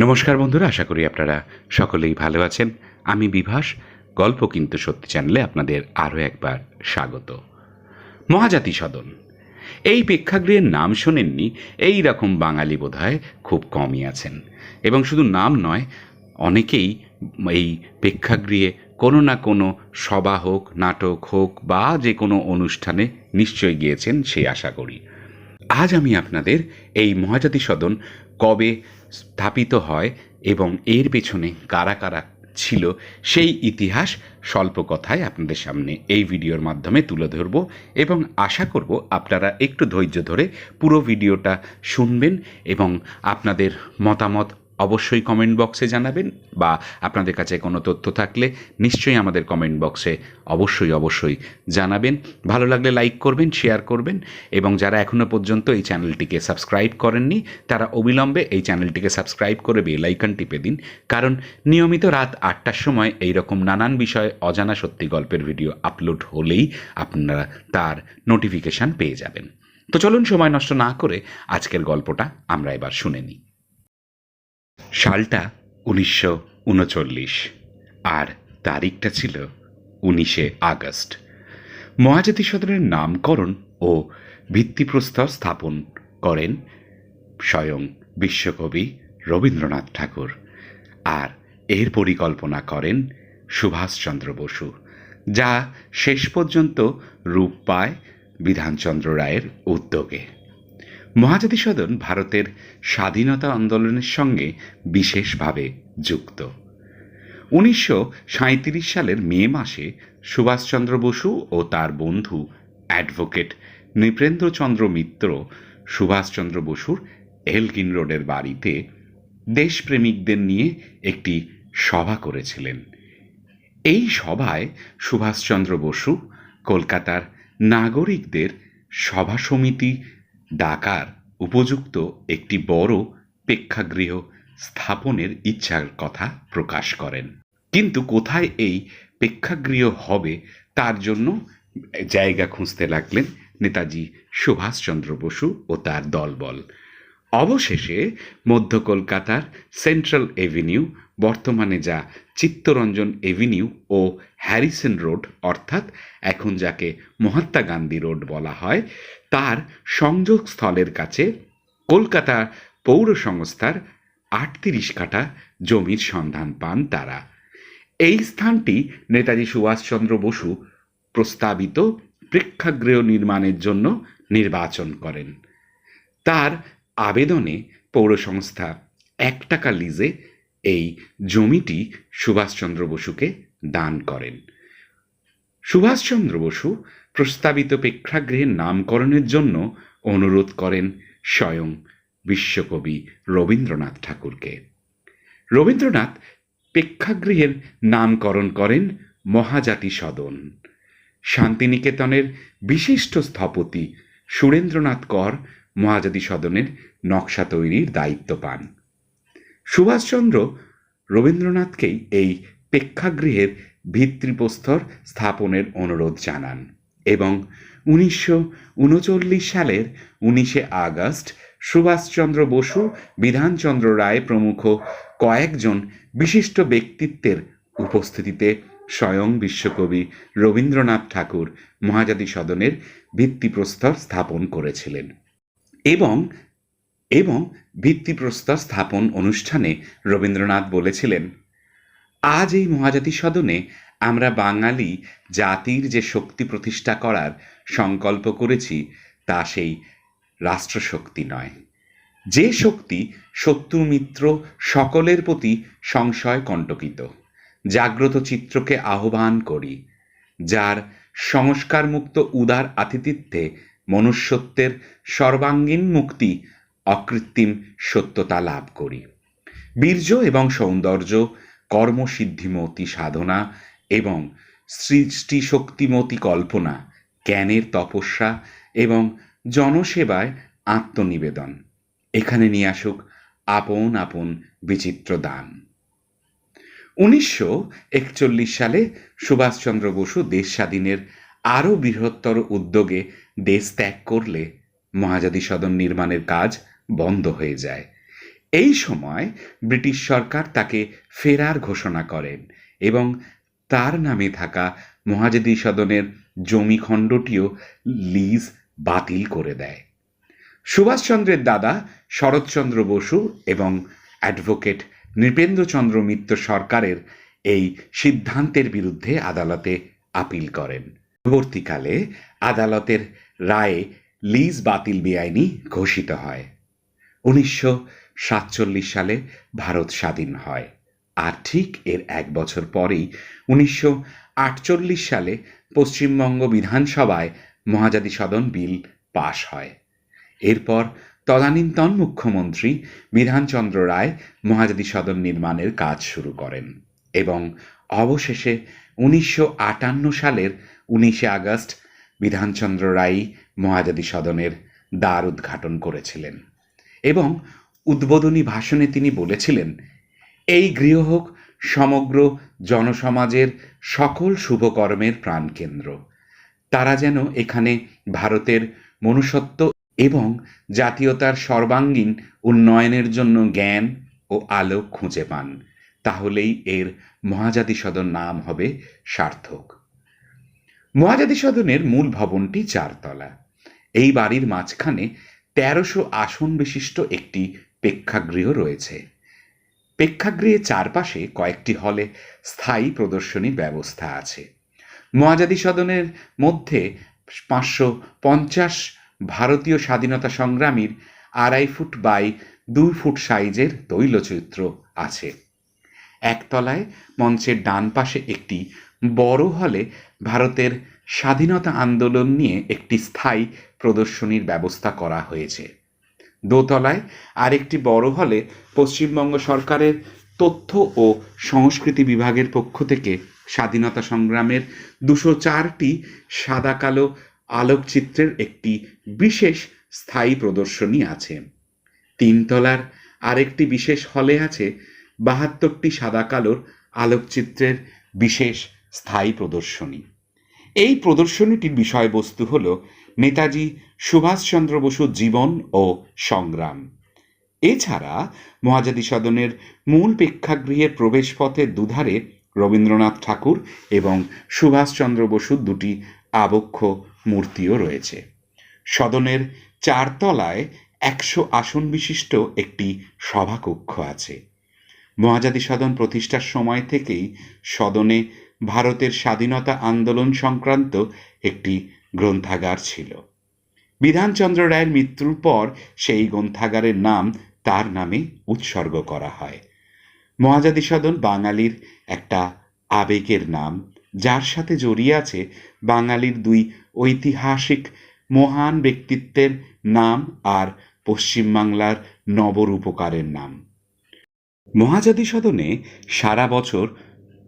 নমস্কার বন্ধুরা, আশা করি আপনারা সকলেই ভালো আছেন। আমি বিভাস, গল্প কিন্তু সত্যি চ্যানেলে আপনাদের আরও একবার স্বাগত। মহাজাতি সদন। এই প্রেক্ষাগৃহের নাম শোনেননি, এই রকম বাঙালি বোধহয় খুব কমই আছেন। এবং শুধু নাম নয়, অনেকেই এই প্রেক্ষাগৃহে কোনো না কোনো সভা হোক, নাটক হোক বা যে কোনো অনুষ্ঠানে নিশ্চয়ই গিয়েছেন সেই আশা করি। আজ আমি আপনাদের এই মহাজাতি সদন কবে স্থাপিত হয় এবং এর পেছনে কারা কারা ছিল, সেই ইতিহাস স্বল্প কথায় আপনাদের সামনে এই ভিডিওর মাধ্যমে তুলে ধরব এবং আশা করব আপনারা একটু ধৈর্য ধরে পুরো ভিডিওটা শুনবেন এবং আপনাদের মতামত অবশ্যই কমেন্ট বক্সে জানাবেন বা আপনাদের কাছে কোনো তথ্য থাকলে নিশ্চয়ই আমাদের কমেন্ট বক্সে অবশ্যই অবশ্যই জানাবেন। ভালো লাগলে লাইক করবেন শেয়ার করবেন এবং যারা এখনও পর্যন্ত এই চ্যানেলটিকে সাবস্ক্রাইব করেননি, তারা অবিলম্বে এই চ্যানেলটিকে সাবস্ক্রাইব করে বেল আইকন টিপে দিন। কারণ নিয়মিত রাত আটটার সময় এই রকম নানান বিষয়ে অজানা সত্যি গল্পের ভিডিও আপলোড হলেই আপনারা তার নোটিফিকেশান পেয়ে যাবেন। তো চলুন সময় নষ্ট না করে আজকের গল্পটা আমরা এবার শুনে নিই। সালটা উনিশশো উনচল্লিশ, আর তারিখটা ছিল উনিশে আগস্ট। মহাজাতি সদনের নামকরণ ও ভিত্তিপ্রস্তর স্থাপন করেন স্বয়ং বিশ্বকবি রবীন্দ্রনাথ ঠাকুর, আর এর পরিকল্পনা করেন সুভাষচন্দ্র বসু, যা শেষ পর্যন্ত রূপ পায় বিধানচন্দ্র রায়ের উদ্যোগে। মহাজাতি সদন ভারতের স্বাধীনতা আন্দোলনের সঙ্গে বিশেষভাবে যুক্ত। উনিশশো সালের মে মাসে সুভাষচন্দ্র বসু ও তার বন্ধু অ্যাডভোকেট নৃপেন্দ্রচন্দ্র মিত্র সুভাষচন্দ্র বসুর এলকিন রোডের বাড়িতে দেশপ্রেমিকদের নিয়ে একটি সভা করেছিলেন। এই সভায় সুভাষচন্দ্র বসু কলকাতার নাগরিকদের সভা সমিতি ডাকার উপযুক্ত একটি বড় প্রেক্ষাগৃহ স্থাপনের ইচ্ছার কথা প্রকাশ করেন। কিন্তু কোথায় এই প্রেক্ষাগৃহ হবে তার জন্য জায়গা খুঁজতে লাগলেন নেতাজি সুভাষচন্দ্র বসু ও তার দলবল। অবশেষে মধ্য কলকাতার সেন্ট্রাল এভিনিউ, বর্তমানে যা চিত্তরঞ্জন এভিনিউ ও হ্যারিসন রোড, অর্থাৎ এখন যাকে মহাত্মা গান্ধী রোড বলা হয়, তার সংযোগস্থলের কাছে কলকাতা পৌর সংস্থার আটত্রিশ কাঠা জমির সন্ধান পান তারা। এই স্থানটি নেতাজি সুভাষচন্দ্র বসু প্রস্তাবিত প্রেক্ষাগৃহ নির্মাণের জন্য নির্বাচন করেন। তার আবেদনে পৌর সংস্থা এক টাকা লিজে এই জমিটি সুভাষচন্দ্র বসুকে দান করেন। সুভাষচন্দ্র বসু প্রস্তাবিত প্রেক্ষাগৃহের নামকরণের জন্য অনুরোধ করেন স্বয়ং বিশ্বকবি রবীন্দ্রনাথ ঠাকুরকে। রবীন্দ্রনাথ প্রেক্ষাগৃহের নামকরণ করেন মহাজাতি সদন। শান্তিনিকেতনের বিশিষ্ট স্থপতি সুরেন্দ্রনাথ কর মহাজাতি সদনের নকশা তৈরির দায়িত্ব পান। সুভাষচন্দ্র রবীন্দ্রনাথকেই এই প্রেক্ষাগৃহের ভিত্তিপ্রস্তর স্থাপনের অনুরোধ জানান এবং উনিশশো উনচল্লিশ সালের উনিশে আগস্ট সুভাষচন্দ্র বসু, বিধানচন্দ্র রায় প্রমুখ কয়েকজন বিশিষ্ট ব্যক্তিত্বের উপস্থিতিতে স্বয়ং বিশ্বকবি রবীন্দ্রনাথ ঠাকুর মহাজাতি সদনের ভিত্তিপ্রস্তর স্থাপন করেছিলেন। এবং এবং ভিত্তিপ্রস্তর স্থাপন অনুষ্ঠানে রবীন্দ্রনাথ বলেছিলেন, আজ এই মহাজাতি সদনে আমরা বাঙালি জাতির যে শক্তি প্রতিষ্ঠা করার সংকল্প করেছি, তা সেই রাষ্ট্রশক্তি নয়। যে শক্তি শত্রু মিত্র সকলের প্রতি সংশয় কণ্টকিত, জাগ্রত চিত্রকে আহ্বান করি, যার সংস্কারমুক্ত উদার আতিথিত্বে মনুষ্যত্বের সর্বাঙ্গীন মুক্তি অকৃত্রিম সত্যতা লাভ করি। বীর্য এবং সৌন্দর্য, কর্মসিদ্ধিমতি সাধনা এবং সৃষ্টি শক্তিমতী কল্পনা, জ্ঞানের তপস্যা এবং জনসেবায় আত্মনিবেদন। এখানে নিয়ে আসুক আপন আপন বিচিত্র দান। উনিশশো একচল্লিশ সালে সুভাষচন্দ্র বসু দেশ স্বাধীনের আরও বৃহত্তর উদ্যোগে দেশ ত্যাগ করলে মহাজাতি সদন নির্মাণের কাজ বন্ধ হয়ে যায়। এই সময় ব্রিটিশ সরকার তাকে ফেরার ঘোষণা করেন এবং তার নামে থাকা মহাজেদি সদনের জমিখণ্ডটিও লিজ বাতিল করে দেয়। সুভাষচন্দ্রের দাদা শরৎচন্দ্র বসু এবং অ্যাডভোকেট নৃপেন্দ্রচন্দ্র মিত্র সরকারের এই সিদ্ধান্তের বিরুদ্ধে আদালতে আপিল করেন। পরবর্তীকালে আদালতের রায়ে লিজ বাতিল বেআইনি ঘোষিত হয়। উনিশশো সাতচল্লিশ সালে ভারত স্বাধীন হয় আর ঠিক এর এক বছর পরেই উনিশশো আটচল্লিশ সালে পশ্চিমবঙ্গ বিধানসভায় মহাজাতি সদন বিল পাশ হয়। এরপর তদানীন্তন মুখ্যমন্ত্রী বিধানচন্দ্র রায় মহাজাতি সদন নির্মাণের কাজ শুরু করেন এবং অবশেষে উনিশশো আটান্ন সালের উনিশে আগস্ট বিধানচন্দ্র রায় মহাজাতি সদনের দ্বার উদ্ঘাটন করেছিলেন এবং উদ্বোধনী ভাষণে তিনি বলেছিলেন, এই গৃহ হোক সমগ্র জনসমাজের সকল শুভকর্মের প্রাণকেন্দ্র। তারা যেন এখানে ভারতের মনুষ্যত্ব এবং জাতীয়তার সর্বাঙ্গীন উন্নয়নের জন্য জ্ঞান ও আলোক খুঁজে পান। তাহলেই এর মহাজাতি সদন নাম হবে সার্থক। মহাজাতি সদনের মূল ভবনটি চারতলা। এই বাড়ির মাঝখানে তেরোশো আসন বিশিষ্ট একটি প্রেক্ষাগৃহ রয়েছে। প্রেক্ষাগৃহের চারপাশে কয়েকটি হলে স্থায়ী প্রদর্শনীর ব্যবস্থা আছে। মহাজাতি সদনের মধ্যে পাঁচশো পঞ্চাশ ভারতীয় স্বাধীনতা সংগ্রামীর আড়াই ফুট বাই দুই ফুট সাইজের তৈলচিত্র আছে। একতলায় মঞ্চের ডান পাশে একটি বড় হলে ভারতের স্বাধীনতা আন্দোলন নিয়ে একটি স্থায়ী প্রদর্শনীর ব্যবস্থা করা হয়েছে। দোতলায় আরেকটি বড় হলে পশ্চিমবঙ্গ সরকারের তথ্য ও সংস্কৃতি বিভাগের পক্ষ থেকে স্বাধীনতা সংগ্রামের দুশো চারটি সাদা কালো আলোকচিত্রের একটি বিশেষ স্থায়ী প্রদর্শনী আছে। তিনতলার আরেকটি বিশেষ হলে আছে বাহাত্তরটি সাদা কালোর আলোকচিত্রের বিশেষ স্থায়ী প্রদর্শনী। এই প্রদর্শনীটির বিষয়বস্তু হল নেতাজি সুভাষচন্দ্র বসুর জীবন ও সংগ্রাম। এছাড়া মহাজাতি সদনের মূল প্রেক্ষাগৃহের প্রবেশপথের দুধারে রবীন্দ্রনাথ ঠাকুর এবং সুভাষচন্দ্র বসুর দুটি আবক্ষ মূর্তিও রয়েছে। সদনের চারতলায় একশো আসন বিশিষ্ট একটি সভাকক্ষ আছে। মহাজাতি সদন প্রতিষ্ঠার সময় থেকেই সদনে ভারতের স্বাধীনতা আন্দোলন সংক্রান্ত একটি গ্রন্থাগার ছিল। বিধানচন্দ্র রায়ের মৃত্যুর পর সেই গ্রন্থাগারের নাম তার নামে উৎসর্গ করা হয়। মহাজাতি সদন বাঙালির একটা আবেগের নাম, যার সাথে জড়িয়ে আছে বাঙালির দুই ঐতিহাসিক মহান ব্যক্তিত্বের নাম আর পশ্চিমবাংলার নবরূপকারের নাম। মহাজাতি সদনে সারা বছর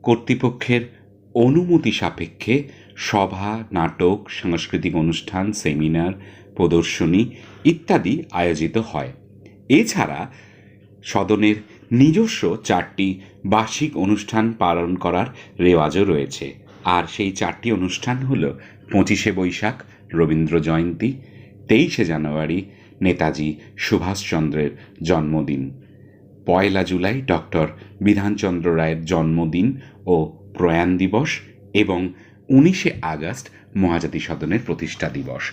কর্তৃপক্ষের অনুমতি সাপেক্ষে সভা, নাটক, সাংস্কৃতিক অনুষ্ঠান, সেমিনার, প্রদর্শনী ইত্যাদি আয়োজিত হয়। এছাড়া সদনের নিজস্ব চারটি বার্ষিক অনুষ্ঠান পালন করার রেওয়াজও রয়েছে। আর সেই চারটি অনুষ্ঠান হল পঁচিশে বৈশাখ, রবীন্দ্র জয়ন্তী, তেইশে জানুয়ারি, নেতাজি সুভাষচন্দ্রের জন্মদিন। পয়লা জুলাই ডক্টর বিধানচন্দ্র রায়ের জন্মদিন ও প্রয়াণ দিবস এবং উনিশে আগস্ট মহাজাতি সদনের প্রতিষ্ঠা দিবস।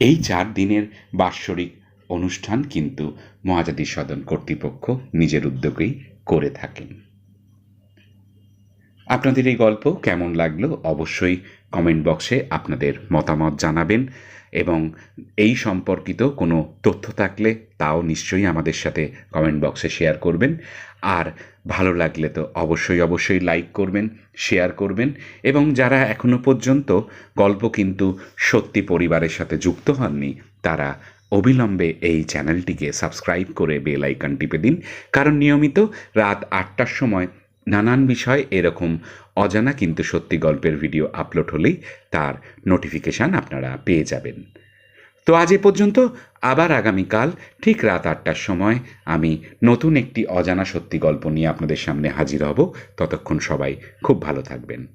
এই চার দিনের বাৎসরিক অনুষ্ঠান কিন্তু মহাজাতি সদন কর্তৃপক্ষ নিজের উদ্যোগেই করে থাকেন। আপনাদের এই গল্প কেমন লাগল অবশ্যই কমেন্ট বক্সে আপনাদের মতামত জানাবেন। এবং এই সম্পর্কিত কোনো তথ্য থাকলে তাও নিশ্চয়ই আমাদের সাথে কমেন্ট বক্সে শেয়ার করবেন। আর ভালো লাগলে তো অবশ্যই অবশ্যই লাইক করবেন শেয়ার করবেন এবং যারা এখনও পর্যন্ত গল্প কিন্তু সত্যি পরিবারের সাথে যুক্ত হননি, তারা অবিলম্বে এই চ্যানেলটিকে সাবস্ক্রাইব করে বেল আইকন টিপে দিন। কারণ নিয়মিত রাত আটটার সময় নানান বিষয় এরকম অজানা কিন্তু সত্যি গল্পের ভিডিও আপলোড হলেই তার নোটিফিকেশান আপনারা পেয়ে যাবেন। তো আজ এ পর্যন্ত আবার আগামীকাল ঠিক রাত আটটার সময় আমি নতুন একটি অজানা সত্যি গল্প নিয়ে আপনাদের সামনে হাজির হব। ততক্ষণ সবাই খুব ভালো থাকবেন।